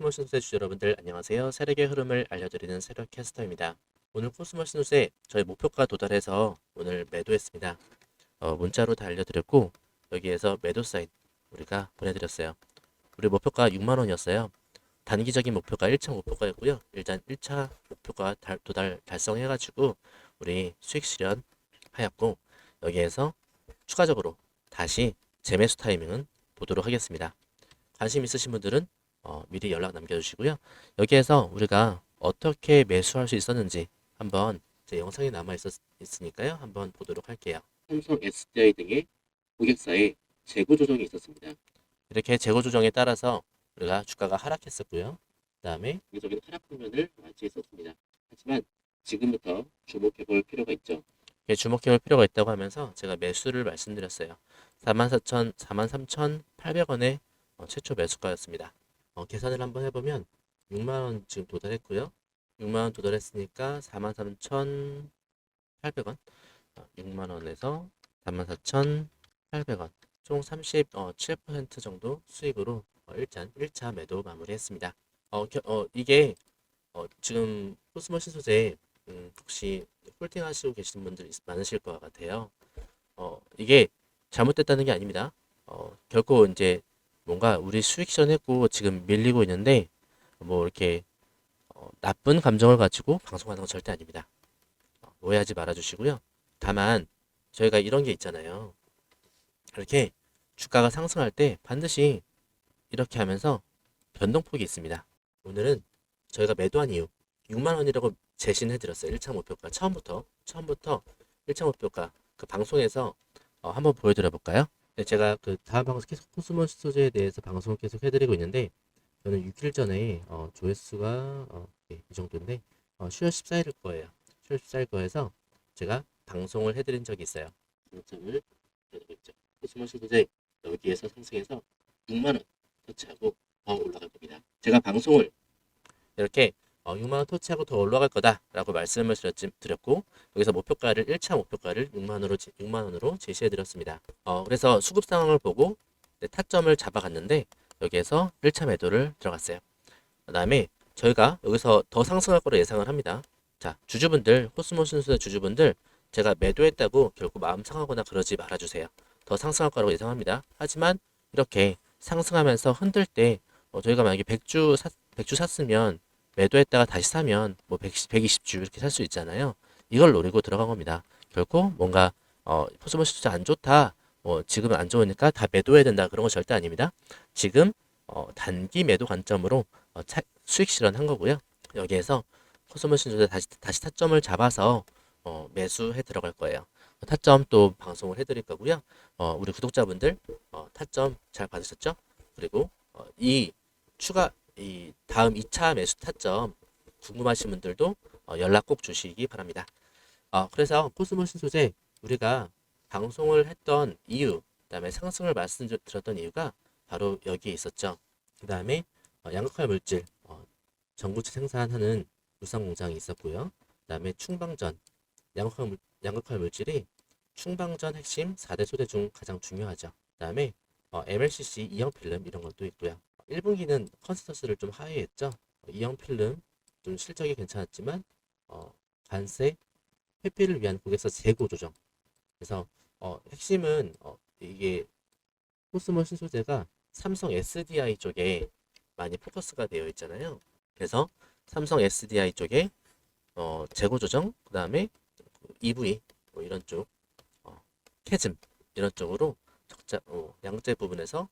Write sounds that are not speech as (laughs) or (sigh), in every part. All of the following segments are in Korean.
코스모스 누세 주주 여러분들 안녕하세요. 세력의 흐름을 알려드리는 세력 캐스터입니다. 오늘 코스모스 누세 저희 목표가 도달해서 오늘 매도했습니다. 어, 문자로 다 알려드렸고 여기에서 매도 사인 우리가 보내드렸어요. 우리 목표가 6만 원이었어요. 단기적인 목표가 1차 목표가였고요. 일단 1차 목표가 달, 도달 달성해가지고 우리 수익 실현 하였고 여기에서 추가적으로 다시 재매수 타이밍은 보도록 하겠습니다. 관심 있으신 분들은 어, 미리 연락 남겨주시고요. 여기에서 우리가 어떻게 매수할 수 있었는지 한번 제 영상에 남아 있었, 있으니까요. 한번 보도록 할게요. 삼성 SDI 등의 고객사의 재고 조정이 있었습니다. 이렇게 재고 조정에 따라서 우리가 주가가 하락했었고요. 그 다음에 여기저기 하락 국면을 맞이했었습니다. 하지만 지금부터 주목해 볼 필요가 있죠. 예, 주목해 볼 필요가 있다고 하면서 제가 매수를 말씀드렸어요. 44,000, 43,800원에 어, 최초 매수가였습니다. 어, 계산을 한번 해보면 6만원 지금 도달했고요. 6만원 도달했으니까 43,800원. 어, 6만원에서 44,800원. 총 37% 정도 수익으로 어, 일단 1차 매도 마무리했습니다. 어, 겨- 어, 이게 어, 지금 코스모 신소재 음, 혹시 홀딩 하시고 계시는 분들 있- 많으실 것 같아요. 어, 이게 잘못됐다는 게 아닙니다. 어, 결코 이제 뭔가 우리 수익 실현했고 지금 밀리고 있는데 뭐 이렇게 어, 나쁜 감정을 가지고 방송하는 건 절대 아닙니다. 어, 오해하지 말아 주시고요. 다만 저희가 이런 게 있잖아요. 이렇게 주가가 상승할 때 반드시 이렇게 하면서 변동폭이 있습니다. 오늘은 저희가 매도한 이유 6만 원이라고 제시는 해드렸어요. 1차 목표가 처음부터 처음부터 1차 목표가 그 방송에서 어, 한번 보여드려 볼까요? 네, 제가 그 다음 방송 계속 코스모스 소재에 대해서 방송을 계속 해드리고 있는데 저는 6일 전에 어, 조회수가 어, 네, 이 정도인데 어, 10월 14일일 거예요. 10월 14일 거에서 제가 방송을 해드린 적이 있어요. 장점을 해드리고 있죠. 코스모스 소재 여기에서 상승해서 6만 원 터치하고 더 올라갈 겁니다. 제가 방송을 이렇게 어, 6만 원 터치하고 더 올라갈 거다라고 말씀을 드렸고 여기서 목표가를 1차 목표가를 6만 원으로 6만 원으로 제시해 드렸습니다. 어, 그래서 수급 상황을 보고 네, 타점을 잡아갔는데 여기에서 1차 매도를 들어갔어요. 그 다음에 저희가 여기서 더 상승할 거로 예상을 합니다. 자, 주주분들, 코스모 순수의 주주분들 제가 매도했다고 결국 마음 상하거나 그러지 말아 주세요. 더 상승할 거라고 예상합니다. 하지만 이렇게 상승하면서 흔들 때 어, 저희가 만약에 100주 샀, 100주 샀으면 매도했다가 다시 사면 뭐 110, 120주 이렇게 살 수 있잖아요. 이걸 노리고 들어간 겁니다. 결코 뭔가 어, 코스모 시투자 안 좋다. 뭐 지금은 안 좋으니까 다 매도해야 된다. 그런 거 절대 아닙니다. 지금 어, 단기 매도 관점으로 어, 차, 수익 실현한 거고요. 여기에서 코스모 시투자 다시 다시 타점을 잡아서 어, 매수해 들어갈 거예요. 타점 또 방송을 해드릴 거고요. 어, 우리 구독자분들 어, 타점 잘 받으셨죠? 그리고 어, 이 추가 이 다음 2차 매수 타점 궁금하신 분들도 어, 연락 꼭 주시기 바랍니다. 어, 그래서 코스모 신소재 우리가 방송을 했던 이유, 그다음에 상승을 말씀드렸던 이유가 바로 여기에 있었죠. 그다음에 어, 양극화 물질 어, 전구체 생산하는 울산 공장이 있었고요. 그다음에 충방전 양극화, 물, 양극화 물질이 충방전 핵심 4대 소재 중 가장 중요하죠. 그다음에 어, MLCC 이형 필름 이런 것도 있고요. 1분기는 컨센서스를 좀 하회했죠. 이형 필름 좀 실적이 괜찮았지만 어, 관세 회피를 위한 고객사 재고 조정. 그래서 어, 핵심은 어, 이게 코스모 신소재가 삼성 SDI 쪽에 많이 포커스가 되어 있잖아요. 그래서 삼성 SDI 쪽에 어, 재고 조정, 그 다음에 EV 뭐 이런 쪽, 어, 캐즘 이런 쪽으로 적자, 어, 양재 부분에서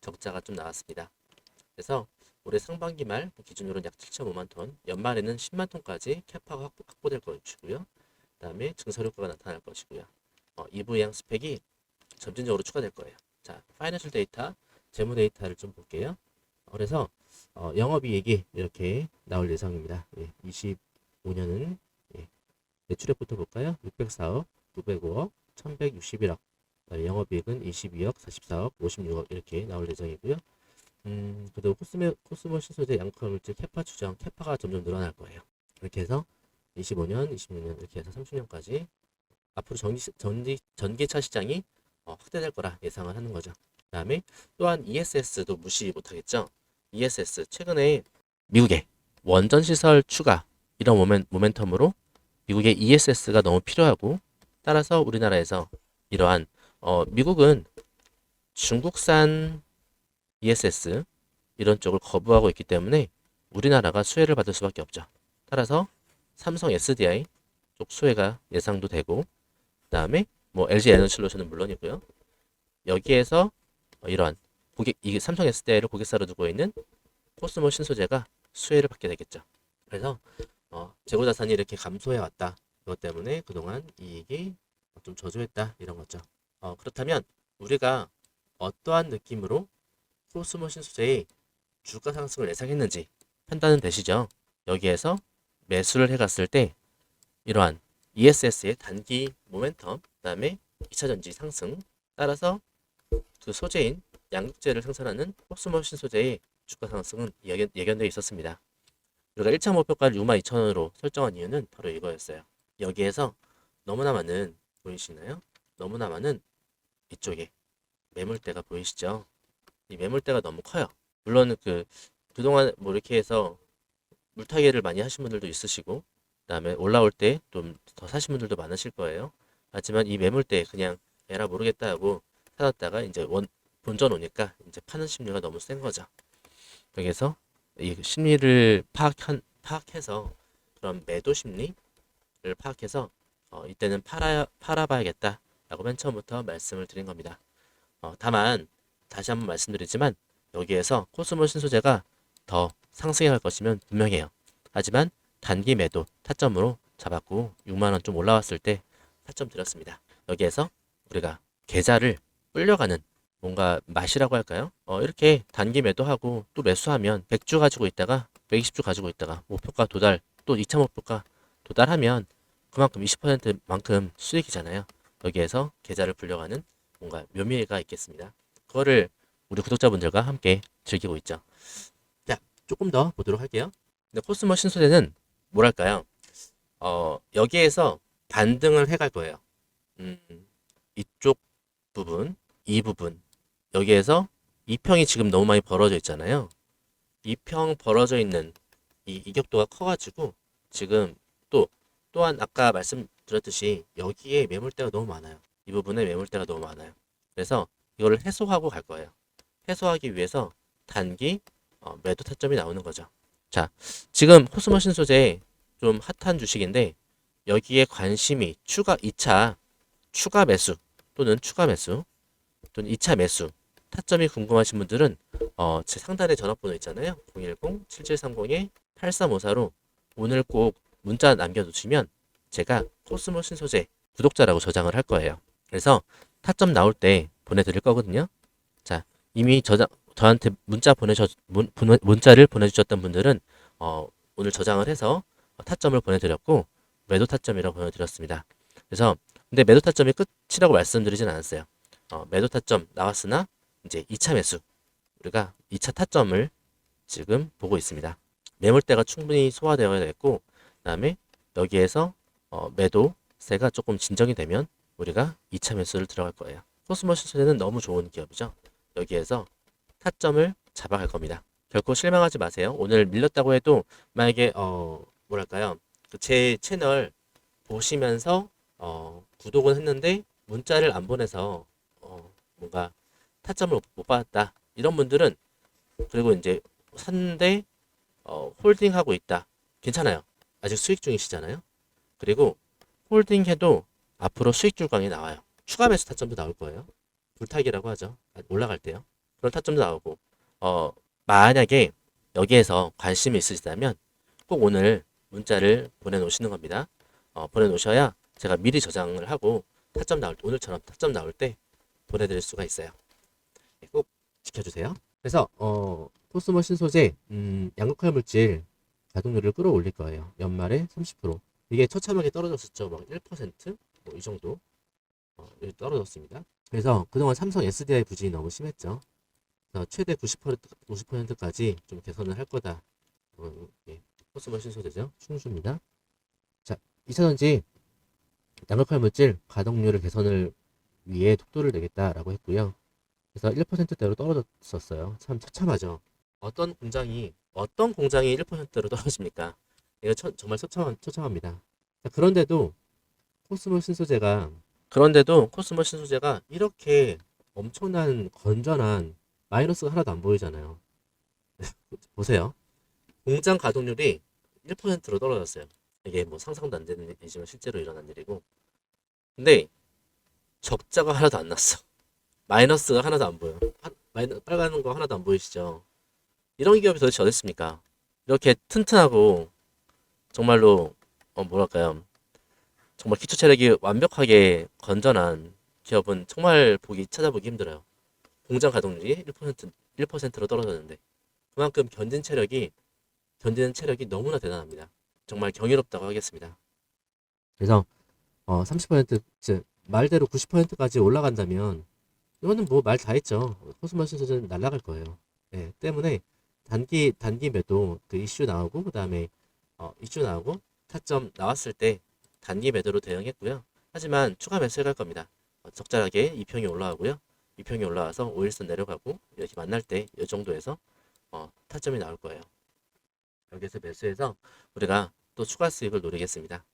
적자가 좀 나왔습니다. 그래서 올해 상반기 말 기준으로는 약 7.5만 톤, 연말에는 10만 톤까지 캐파가 확보, 확보 될 것이고요. 그 다음에 증설 효과가 나타날 것이고요. 어, EV 양 스펙이 점진적으로 추가될 거예요. 자, 파이낸셜 데이터, 재무 데이터를 좀 볼게요. 어, 그래서 어, 영업이익이 이렇게 나올 예정입니다. 예, 25년은 예, 매출액부터 볼까요? 604억, 905억, 1161억. 그다음에 영업이익은 22억, 44억, 56억 이렇게 나올 예정이고요. 음, 그리고 코스모, 코스모 신소재 양극화 물질 캐파 추정, 캐파가 점점 늘어날 거예요. 이렇게 해서 25년, 26년 이렇게 해서 30년까지 앞으로 전기, 전기, 전기차 시장이 어, 확대될 거라 예상을 하는 거죠. 그 다음에 또한 ESS도 무시 못하겠죠. ESS 최근에 미국의 원전 시설 추가 이런 모멘, 모멘텀으로 미국의 ESS가 너무 필요하고 따라서 우리나라에서 이러한 어, 미국은 중국산 ESS 이런 쪽을 거부하고 있기 때문에 우리나라가 수혜를 받을 수밖에 없죠. 따라서 삼성 SDI 쪽 수혜가 예상도 되고 그다음에 뭐 LG 에너지솔루션은 물론이고요. 여기에서 어, 이러한 고객 이 삼성 SDI를 고객사로 두고 있는 코스모 신소재가 수혜를 받게 되겠죠. 그래서 어, 재고 자산이 이렇게 감소해 왔다. 이것 때문에 그동안 이익이 좀 저조했다 이런 거죠. 어, 그렇다면 우리가 어떠한 느낌으로 코스모 신소재의 주가 상승을 예상했는지 판단은 되시죠? 여기에서 매수를 해갔을 때 이러한 ESS의 단기 모멘텀, 그 다음에 2차 전지 상승 따라서 그 소재인 양극재를 생산하는 코스모 신소재의 주가 상승은 예견, 예견되어 있었습니다. 우리가 1차 목표가를 62,000원으로 설정한 이유는 바로 이거였어요. 여기에서 너무나 많은 보이시나요? 너무나 많은 이쪽에 매물대가 보이시죠? 이 매물대가 너무 커요. 물론 그 그동안 뭐 이렇게 해서 물타기를 많이 하신 분들도 있으시고 그다음에 올라올 때 좀 더 사신 분들도 많으실 거예요. 하지만 이 매물대 그냥 에라 모르겠다 하고 사놨다가 이제 원 본전 오니까 이제 파는 심리가 너무 센 거죠. 여기서 이 심리를 파악한 파악해서 그런 매도 심리를 파악해서 어, 이때는 팔아 팔아봐야겠다라고 맨 처음부터 말씀을 드린 겁니다. 어, 다만 다시 한번 말씀드리지만 여기에서 코스모 신소재가 더 상승해 갈 것이면 분명해요. 하지만 단기 매도 타점으로 잡았고 6만 원 좀 올라왔을 때 타점 드렸습니다. 여기에서 우리가 계좌를 불려가는 뭔가 맛이라고 할까요? 어, 이렇게 단기 매도하고 또 매수하면 100주 가지고 있다가 120주 가지고 있다가 목표가 도달 또 2차 목표가 도달하면 그만큼 20%만큼 수익이잖아요. 여기에서 계좌를 불려가는 뭔가 묘미가 있겠습니다. 그거를 우리 구독자분들과 함께 즐기고 있죠. 자, 조금 더 보도록 할게요. 근데 코스모 신소재는 뭐랄까요? 어, 여기에서 반등을 해갈 거예요. 음, 이쪽 부분, 이 부분, 여기에서 이 평이 지금 너무 많이 벌어져 있잖아요. 이 평 벌어져 있는 이 이격도가 커가지고 지금 또 또한 아까 말씀드렸듯이 여기에 매물대가 너무 많아요. 이 부분에 매물대가 너무 많아요. 그래서 이거를 해소하고 갈 거예요. 해소하기 위해서 단기 어, 매도 타점이 나오는 거죠. 자, 지금 코스모신 소재 좀 핫한 주식인데 여기에 관심이 추가 2차 추가 매수 또는 추가 매수 또는 2차 매수 타점이 궁금하신 분들은 어, 제 상단에 전화번호 있잖아요. 010-7730-8354로 오늘 꼭 문자 남겨두시면 제가 코스모 신 소재 구독자라고 저장을 할 거예요. 그래서 타점 나올 때 보내드릴 거거든요. 자, 이미 저장, 저한테 문자 보내셔, 문, 문자를 보내주셨던 분들은 어, 오늘 저장을 해서 타점을 보내드렸고 매도 타점이라고 보내드렸습니다. 그래서 근데 매도 타점이 끝이라고 말씀드리진 않았어요. 어, 매도 타점 나왔으나 이제 2차 매수 우리가 2차 타점을 지금 보고 있습니다. 매물대가 충분히 소화되어야 됐고 그 다음에 여기에서 어, 매도세가 조금 진정이 되면 우리가 2차 매수를 들어갈 거예요. 코스모 신소재는 너무 좋은 기업이죠. 여기에서 타점을 잡아갈 겁니다. 결코 실망하지 마세요. 오늘 밀렸다고 해도 만약에 어 뭐랄까요 그제 채널 보시면서 어 구독은 했는데 문자를 안 보내서 어 뭔가 타점을 못 받았다 이런 분들은 그리고 이제 샀는데 어 홀딩하고 있다 괜찮아요. 아직 수익 중이시잖아요. 그리고 홀딩해도 앞으로 수익 줄광이 나와요. 추가 매수 타점도 나올 거예요. 불타기라고 하죠. 올라갈 때요. 그런 타점도 나오고 어 만약에 여기에서 관심이 있으시다면 꼭 오늘 문자를 보내놓으시는 겁니다. 어, 보내놓으셔야 제가 미리 저장을 하고 타점 나올 때 오늘처럼 타점 나올 때 보내드릴 수가 있어요. 네, 꼭 지켜주세요. 그래서 어, 코스모 신 소재 음, 양극화 물질 자동률을 끌어올릴 거예요. 연말에 30% 이게 처참하게 떨어졌었죠. 막 1%뭐 이 정도 떨어졌습니다. 그래서 그동안 삼성 SDI 부진이 너무 심했죠. 최대 90% 90%까지 좀 개선을 할 거다. 어, 예. 코스모 신소재죠. 충주입니다. 자, 2차전지 양극화 물질 가동률을 개선을 위해 속도를 내겠다라고 했고요. 그래서 1%대로 떨어졌었어요. 참 처참하죠. 어떤 공장이 어떤 공장이 1%로 떨어집니까? 이거 처- 정말 처참, 처참합니다. 자, 그런데도 코스모 신소재가 그런데도 코스모 신소재가 이렇게 엄청난 건전한 마이너스가 하나도 안 보이잖아요. (laughs) 보세요. 공장 가동률이 1%로 떨어졌어요. 이게 뭐 상상도 안 되는 일이지만 실제로 일어난 일이고. 근데 적자가 하나도 안 났어. 마이너스가 하나도 안 보여. 하- 마이너, 빨간 거 하나도 안 보이시죠? 이런 기업이 도대체 어디 있습니까? 이렇게 튼튼하고 정말로 어 뭐랄까요? 정말 기초 체력이 완벽하게 건전한 기업은 정말 보기 찾아보기 힘들어요. 공장 가동률이 1% 1%로 떨어졌는데 그만큼 견딘 체력이 견디는 체력이 너무나 대단합니다. 정말 경이롭다고 하겠습니다. 그래서 어, 30% 즉, 말대로 90%까지 올라간다면 이거는 뭐 말 다 했죠. 코스모 신소재는 날아갈 거예요. 네, 때문에 단기 단기 매도 그 이슈 나오고 그다음에 어, 이슈 나오고 타점 나왔을 때 단기 매도로 대응했고요. 하지만 추가 매수해 갈 겁니다. 어, 적절하게 2평이 올라가고요. 2평이 올라와서 5일선 내려가고 이렇게 만날 때 이 정도에서 어, 타점이 나올 거예요. 여기서 매수해서 우리가 또 추가 수익을 노리겠습니다.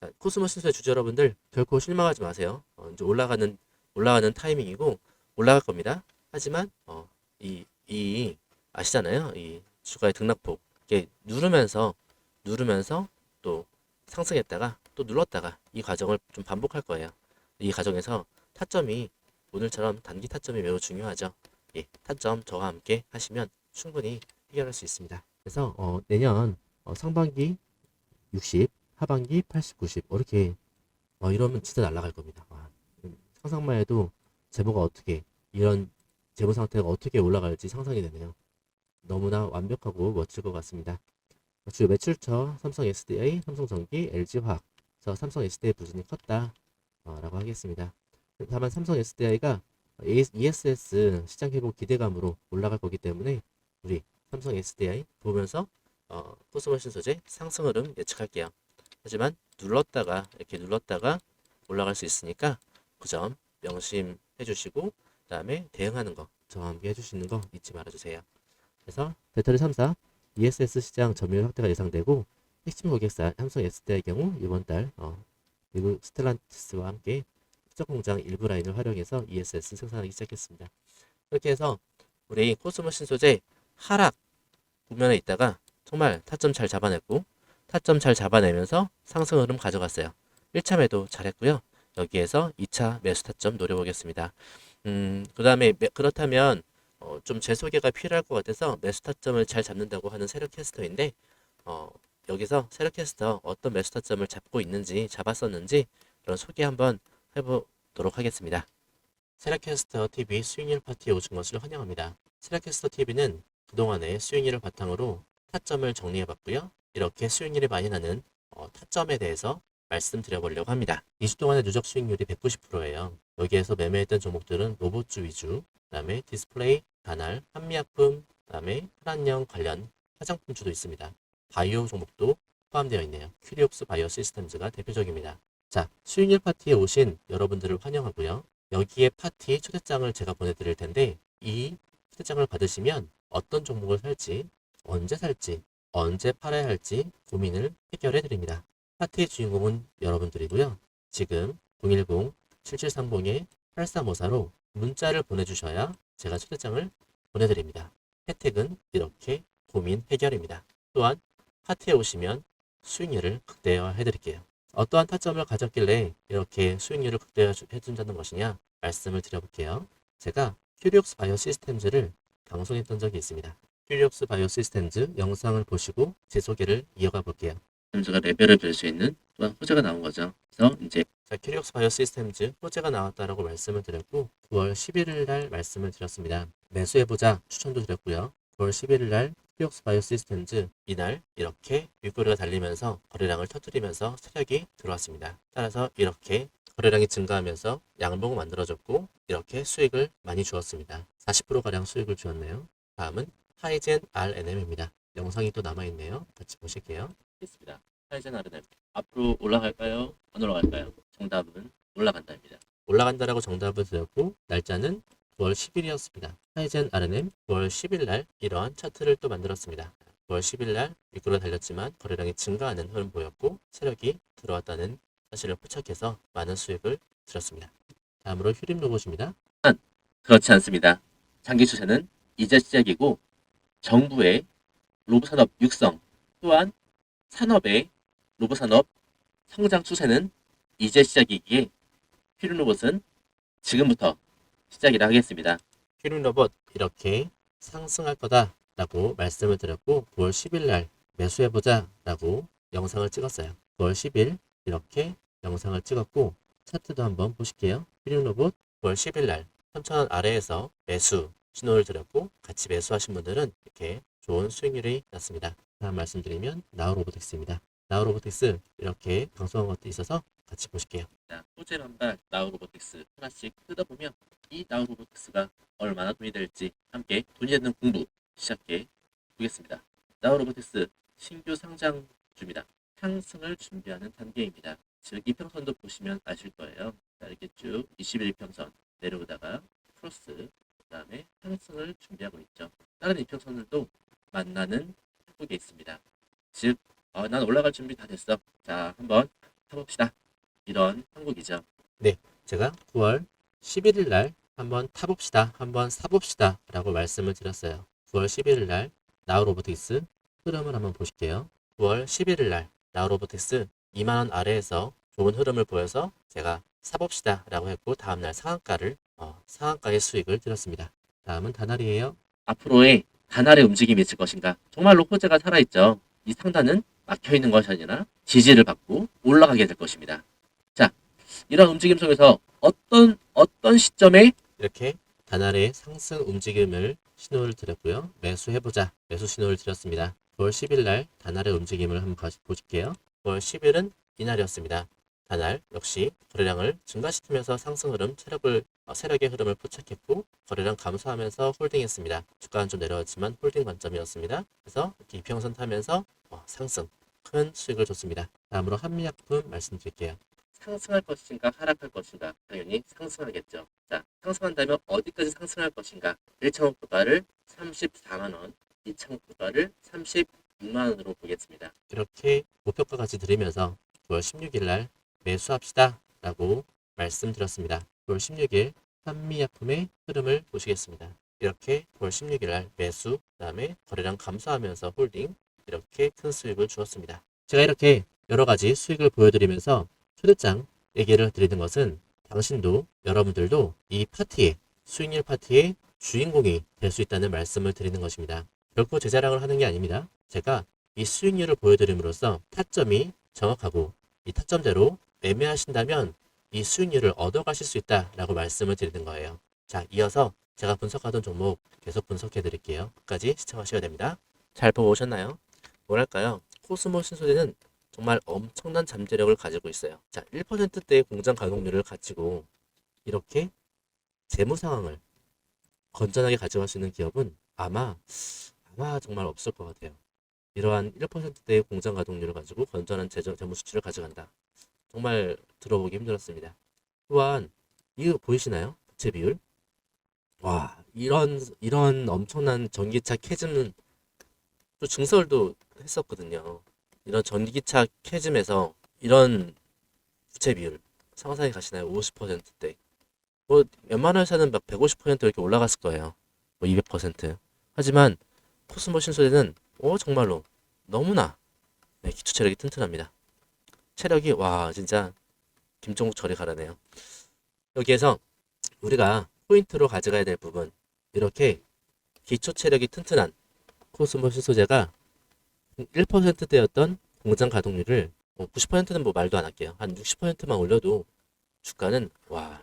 자, 코스모 신소의 주주 여러분들 결코 실망하지 마세요. 어, 이제 올라가는 올라가는 타이밍이고 올라갈 겁니다. 하지만 어, 이, 이 아시잖아요. 이 주가의 등락폭 이게 누르면서 누르면서 또 상승했다가 또 눌렀다가 이 과정을 좀 반복할 거예요. 이 과정에서 타점이 오늘처럼 단기 타점이 매우 중요하죠. 예, 타점 저와 함께 하시면 충분히 해결할 수 있습니다. 그래서 어, 내년 어, 상반기 60, 하반기 80, 90 이렇게 어, 이러면 진짜 날아갈 겁니다. 와, 음, 상상만 해도 재무가 어떻게 이런 재무 상태가 어떻게 올라갈지 상상이 되네요. 너무나 완벽하고 멋질 것 같습니다. 주요 매출처 삼성 SDI, 삼성전기, LG화학, 저 삼성 SDI 부진이 컸다 어, 라고 하겠습니다. 다만 삼성 SDI가 ESS 시장 회복 기대감으로 올라갈 거기 때문에 우리 삼성 SDI 보면서 어, 코스모신 소재 상승 흐름 예측할게요. 하지만 눌렀다가 이렇게 눌렀다가 올라갈 수 있으니까 그 점 명심해 주시고 그 다음에 대응하는 거 저와 함께 해주시는 거 잊지 말아주세요. 그래서 배터리 3사 ESS 시장 점유율 확대가 예상되고 핵심 고객사 삼성 SDI의 경우 이번 달 어, 미국 스텔란티스와 함께 수적 공장 일부 라인을 활용해서 ESS 생산하기 시작했습니다. 이렇게 해서 우리 코스모신 소재 하락 국면에 있다가 정말 타점 잘 잡아냈고 타점 잘 잡아내면서 상승 흐름 가져갔어요. 1차 매도 잘했고요. 여기에서 2차 매수 타점 노려보겠습니다. 음, 그 다음에 그렇다면 어, 좀 재소개가 필요할 것 같아서 매수 타점을 잘 잡는다고 하는 세력 캐스터인데 어, 여기서 세력 캐스터 어떤 매수 타점을 잡고 있는지 잡았었는지 그런 소개 한번 해보도록 하겠습니다. 세력 캐스터 TV 수익률 파티에 오신 것을 환영합니다. 세력 캐스터 TV는 그동안의 수익률을 바탕으로 타점을 정리해봤고요. 이렇게 수익률이 많이 나는 어, 타점에 대해서 말씀드려보려고 합니다. 2주 동안의 누적 수익률이 190%예요. 여기에서 매매했던 종목들은 로봇주 위주, 그다음에 디스플레이, 단알, 한미약품, 그다음에 혈안형 관련 화장품주도 있습니다. 바이오 종목도 포함되어 있네요. 큐리옥스 바이오 시스템즈가 대표적입니다. 자, 수익률 파티에 오신 여러분들을 환영하고요. 여기에 파티 초대장을 제가 보내드릴 텐데 이 초대장을 받으시면 어떤 종목을 살지, 언제 살지, 언제 팔아야 할지 고민을 해결해 드립니다. 파티의 주인공은 여러분들이고요. 지금 010-7730-8354로 문자를 보내주셔야 제가 초대장을 보내드립니다. 혜택은 이렇게 고민 해결입니다. 또한 파티에 오시면 수익률을 극대화해 드릴게요. 어떠한 타점을 가졌길래 이렇게 수익률을 극대화해 준다는 것이냐 말씀을 드려볼게요. 제가 큐리옥스 바이오 시스템즈를 방송했던 적이 있습니다. 큐리옥스 바이오 시스템즈 영상을 보시고 제 소개를 이어가 볼게요. 제가 레벨을 볼 수 있는 또한 호재가 나온 거죠. 그래서 이제 자, 큐리옥스 바이오 시스템즈 호재가 나왔다라고 말씀을 드렸고 9월 11일 날 말씀을 드렸습니다. 매수해보자 추천도 드렸고요. 9월 11일 날 큐리옥스 바이오 시스템즈 이날 이렇게 윗꼬리가 달리면서 거래량을 터뜨리면서 세력이 들어왔습니다. 따라서 이렇게 거래량이 증가하면서 양봉을 만들어졌고 이렇게 수익을 많이 주었습니다. 40%가량 수익을 주었네요. 다음은 하이젠 RNM입니다. 영상이 또 남아있네요. 같이 보실게요. 있습니다. 하이젠 RNM. 앞으로 올라갈까요? 안 올라갈까요? 정답은 올라간다입니다. 올라간다라고 정답을 드렸고 날짜는 9월 10일이었습니다. 하이젠 RNM 9월 10일 날 이러한 차트를 또 만들었습니다. 9월 10일 날 미끄러 달렸지만 거래량이 증가하는 흐름 보였고 세력이 들어왔다는 사실을 포착해서 많은 수익을 들었습니다. 다음으로 휴림 로봇입니다. 그렇지 않습니다. 장기 추세는 이제 시작이고 정부의 로봇 산업 육성 또한 산업의 로봇 산업 성장 추세는 이제 시작이기에 휴림 로봇은 지금부터 시작이라 하겠습니다. 휴림 로봇 이렇게 상승할 거다 라고 말씀을 드렸고 9월 10일 날 매수해보자 라고 영상을 찍었어요. 9월 10일 이렇게 영상을 찍었고 차트도 한번 보실게요. 휴림 로봇 9월 10일 날 3,000원 아래에서 매수 신호를 드렸고 같이 매수하신 분들은 이렇게 좋은 수익률이 났습니다. 다음 말씀드리면 나우로보틱스입니다. 나우로보틱스 이렇게 방송한 것도 있어서 같이 보실게요. 자, 호젤 한발 나우 로보틱스 하나씩 뜯어보면 이 나우 로보틱스가 얼마나 돈이 될지 함께 돈이 되는 공부 시작해 보겠습니다. 나우 로보틱스 신규 상장주입니다. 상승을 준비하는 단계입니다. 즉 이평선도 보시면 아실 거예요. 자, 이렇게 쭉 21평선 내려오다가 크로스 그 다음에 상승을 준비하고 있죠. 다른 이평선들도 만나는 한국에 있습니다. 즉, 어, 난 올라갈 준비 다 됐어. 자, 한번 타봅시다. 이런 한국이죠. 네, 제가 9월 11일 날 한번 타봅시다. 한번 사봅시다. 라고 말씀을 드렸어요. 9월 11일 날 나우 로보틱스 흐름을 한번 보실게요. 9월 11일 날 나우 로보틱스 2만원 아래에서 좋은 흐름을 보여서 제가 사봅시다 라고 했고 다음날 상한가를 어, 상한가의 수익을 드렸습니다. 다음은 다날이에요. 앞으로의 다날의 움직임이 있을 것인가? 정말로 호재가 살아있죠. 이 상단은 막혀있는 것이 아니라 지지를 받고 올라가게 될 것입니다. 자, 이런 움직임 속에서 어떤 어떤 시점에 이렇게 다날의 상승 움직임을 신호를 드렸고요. 매수해보자. 매수 신호를 드렸습니다. 9월 10일 날 다날의 움직임을 한번 봐- 보실게요. 9월 10일은 이날이었습니다. 다날 역시 거래량을 증가시키면서 상승 흐름, 체력을 어, 세력의 흐름을 포착했고 거래량 감소하면서 홀딩했습니다. 주가는 좀 내려왔지만 홀딩 관점이었습니다. 그래서 이렇게 이평선 타면서 어, 상승, 큰 수익을 줬습니다. 다음으로 한미약품 말씀드릴게요. 상승할 것인가 하락할 것인가 당연히 상승하겠죠. 자, 상승한다면 어디까지 상승할 것인가? 1차원 구가를 34만 원, 2차원 구가를 36만 원으로 보겠습니다. 이렇게 목표가까지 드리면서 9월 16일 날 매수합시다 라고 말씀드렸습니다. 9월 16일 한미약품의 흐름을 보시겠습니다. 이렇게 9월 16일 날 매수, 그 다음에 거래량 감소하면서 홀딩, 이렇게 큰 수익을 주었습니다. 제가 이렇게 여러 가지 수익을 보여드리면서 초대장 얘기를 드리는 것은 당신도 여러분들도 이 파티에 수익률 파티의 주인공이 될 수 있다는 말씀을 드리는 것입니다. 결코 제 자랑을 하는 게 아닙니다. 제가 이 수익률을 보여드림으로써 타점이 정확하고 이 타점대로 매매하신다면 이 수익률을 얻어가실 수 있다라고 말씀을 드리는 거예요. 자, 이어서 제가 분석하던 종목 계속 분석해 드릴게요. 끝까지 시청하셔야 됩니다. 잘 보고 오셨나요? 뭐랄까요? 코스모 신소재는 정말 엄청난 잠재력을 가지고 있어요. 자, 1%대의 공장 가동률을 가지고 이렇게 재무 상황을 건전하게 가져갈 수 있는 기업은 아마 아마 정말 없을 것 같아요. 이러한 1%대의 공장 가동률을 가지고 건전한 재정, 재무 수치를 가져간다. 정말 들어보기 힘들었습니다. 또한 이거 보이시나요? 부채 비율? 와, 이런 이런 엄청난 전기차 캐즘은 또 증설도 했었거든요. 이런 전기차 캐즘에서 이런 부채 비율 상상이 가시나요? 50%대. 뭐 웬만한 회사는 막 150% 이렇게 올라갔을 거예요. 뭐 200%. 하지만 코스모 신소재는 오 정말로 너무나 네, 기초 체력이 튼튼합니다. 체력이 와 진짜 김종국 저리 가라네요. 여기에서 우리가 포인트로 가져가야 될 부분 이렇게 기초 체력이 튼튼한 코스모 신소재가 1%대였던 공장 가동률을 뭐 90%는 뭐 말도 안 할게요. 한 60%만 올려도 주가는 와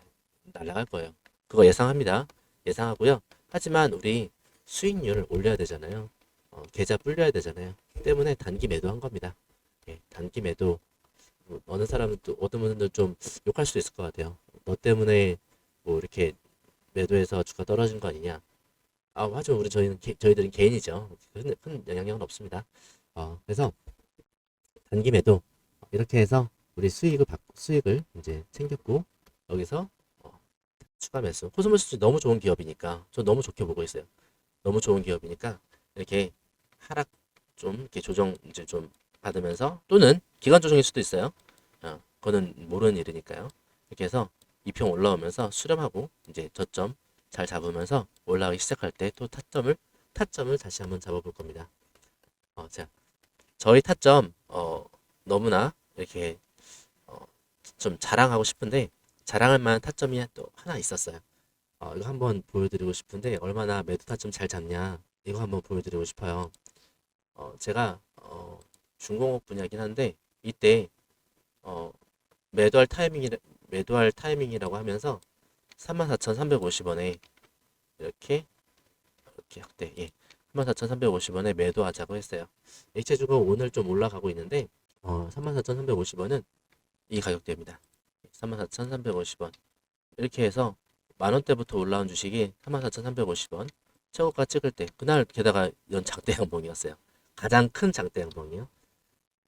날아갈 거예요. 그거 예상합니다. 예상하고요. 하지만 우리 수익률을 올려야 되잖아요. 어, 계좌 불려야 되잖아요. 때문에 단기 매도한 겁니다. 예, 단기 매도 뭐 어느 사람은 또 어떤 분들은 좀 욕할 수도 있을 것 같아요. 너 때문에 뭐 이렇게 매도해서 주가 떨어진 거 아니냐? 아, 하지만 우리 저희는 개- 저희들은 개인이죠. 큰, 큰 영향은 없습니다. 어, 그래서 단기 매도 이렇게 해서 우리 수익을 받 수익을 이제 챙겼고 여기서 어, 추가 매수. 코스모스 너무 좋은 기업이니까 저 너무 좋게 보고 있어요. 너무 좋은 기업이니까 이렇게 하락 좀 이렇게 조정 이제 좀 받으면서 또는 기간 조정일 수도 있어요. 어, 그거는 모르는 일이니까요. 이렇게 해서 이평 올라오면서 수렴하고 이제 저점 잘 잡으면서 올라가기 시작할 때 또 타점을 타점을 다시 한번 잡아볼 겁니다. 어, 자, 저희 타점 어, 너무나 이렇게 어, 좀 자랑하고 싶은데 자랑할 만한 타점이 또 하나 있었어요. 어, 이거 한번 보여드리고 싶은데 얼마나 매도 타점 잘 잡냐 이거 한번 보여드리고 싶어요. 어, 제가 어, 중공업 분야긴 한데 이때 어, 매도할 타이밍이 매도할 타이밍이라고 하면서 34,350원에 이렇게 이렇게 확대 예 34,350원에 매도하자고 했어요. 액체주가 오늘 좀 올라가고 있는데 어, 34,350원은 이 가격대입니다. 34,350원 이렇게 해서 만 원대부터 올라온 주식이 34,350원 최고가 찍을 때 그날 게다가 연 장대 양봉이었어요. 가장 큰 장대 양봉이요.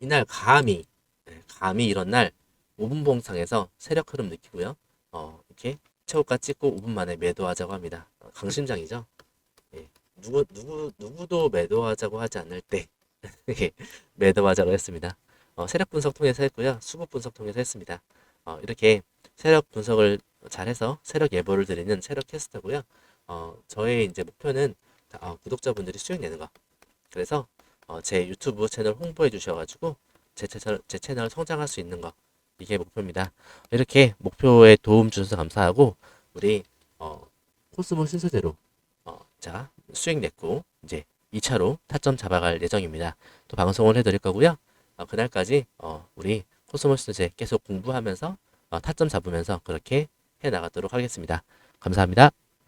이날 감히 예, 감히 이런 날 5분 봉상에서 세력 흐름 느끼고요. 어, 이렇게 최고가 찍고 5분 만에 매도하자고 합니다. 어, 강심장이죠. 예, 누구 누구 누구도 매도하자고 하지 않을 때 (laughs) 예, 매도하자고 했습니다. 어, 세력 분석 통해서 했고요. 수급 분석 통해서 했습니다. 어, 이렇게 세력 분석을 잘해서 세력 예보를 드리는 세력 캐스터고요. 어, 저의 이제 목표는 다- 어, 구독자분들이 수익 내는 거. 그래서 어, 제 유튜브 채널 홍보해 주셔가지고 제 채널 제 채널 성장할 수 있는 거 이게 목표입니다. 이렇게 목표에 도움 주셔서 감사하고 우리 어, 코스모 순서대로 어, 자 수익 냈고 이제 2차로 타점 잡아갈 예정입니다. 또 방송을 해드릴 거고요. 어, 그날까지 어, 우리 코스모 순서 계속 공부하면서 어, 타점 잡으면서 그렇게 해 나가도록 하겠습니다. 감사합니다.